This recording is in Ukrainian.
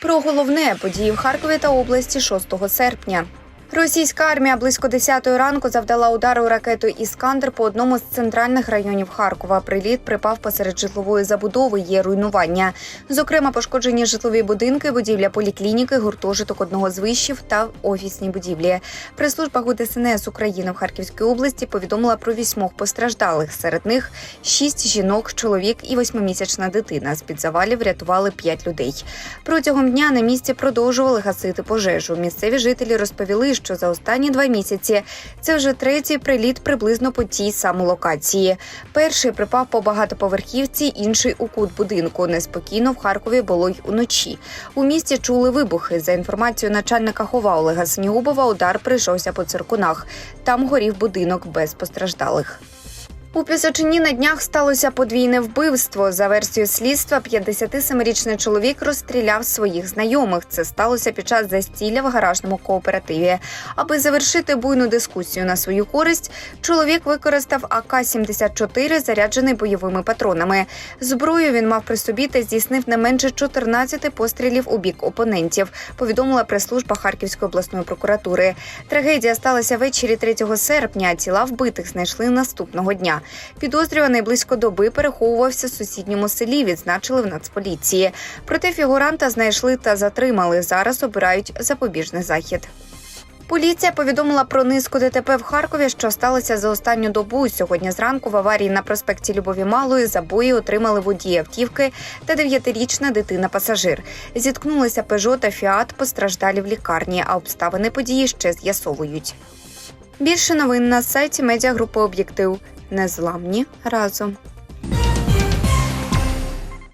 Про головне події в Харкові та області 6 серпня. Російська армія близько 10 ранку завдала удару ракетою Іскандер по одному з центральних районів Харкова. Приліт припав посеред житлової забудови. Є руйнування. Зокрема, пошкоджені житлові будинки, будівля поліклініки, гуртожиток одного з вишів та офісні будівлі. Прес-служба ГУ ДСНС України в Харківській області повідомила про вісьмох постраждалих. Серед них шість жінок, чоловік і восьмимісячна дитина. З під завалів врятували п'ять людей. Протягом дня на місці продовжували гасити пожежу. Місцеві жителі розповіли, що за останні два місяці це вже третій приліт приблизно по тій самій локації. Перший припав по багатоповерхівці, інший у кут будинку. Неспокійно в Харкові було й уночі. У місті чули вибухи. За інформацією начальника хова Олега Снігубова, удар прийшовся по циркунах. Там горів будинок без постраждалих. У Пісочині на днях сталося подвійне вбивство. За версією слідства, 57-річний чоловік розстріляв своїх знайомих. Це сталося під час застілля в гаражному кооперативі. Аби завершити буйну дискусію на свою користь, чоловік використав АК-74, заряджений бойовими патронами. Зброю він мав при собі та здійснив не менше 14 пострілів у бік опонентів. Повідомила прес-служба Харківської обласної прокуратури. Трагедія сталася ввечері 3 серпня. Тіла вбитих знайшли наступного дня. Підозрюваний близько доби переховувався в сусідньому селі. Відзначили в Нацполіції. Проте фігуранта знайшли та затримали. Зараз обирають запобіжний захід. Поліція повідомила про низку ДТП в Харкові, що сталося за останню добу. Сьогодні зранку в аварії на проспекті Любові Малої забої отримали водії автівки та дев'ятирічна дитина-пасажир. Зіткнулися Пежо та Фіат, постраждалі в лікарні, а обставини події ще з'ясовують. Більше новин на сайті медіагрупи Об'єктив. Незламні разом.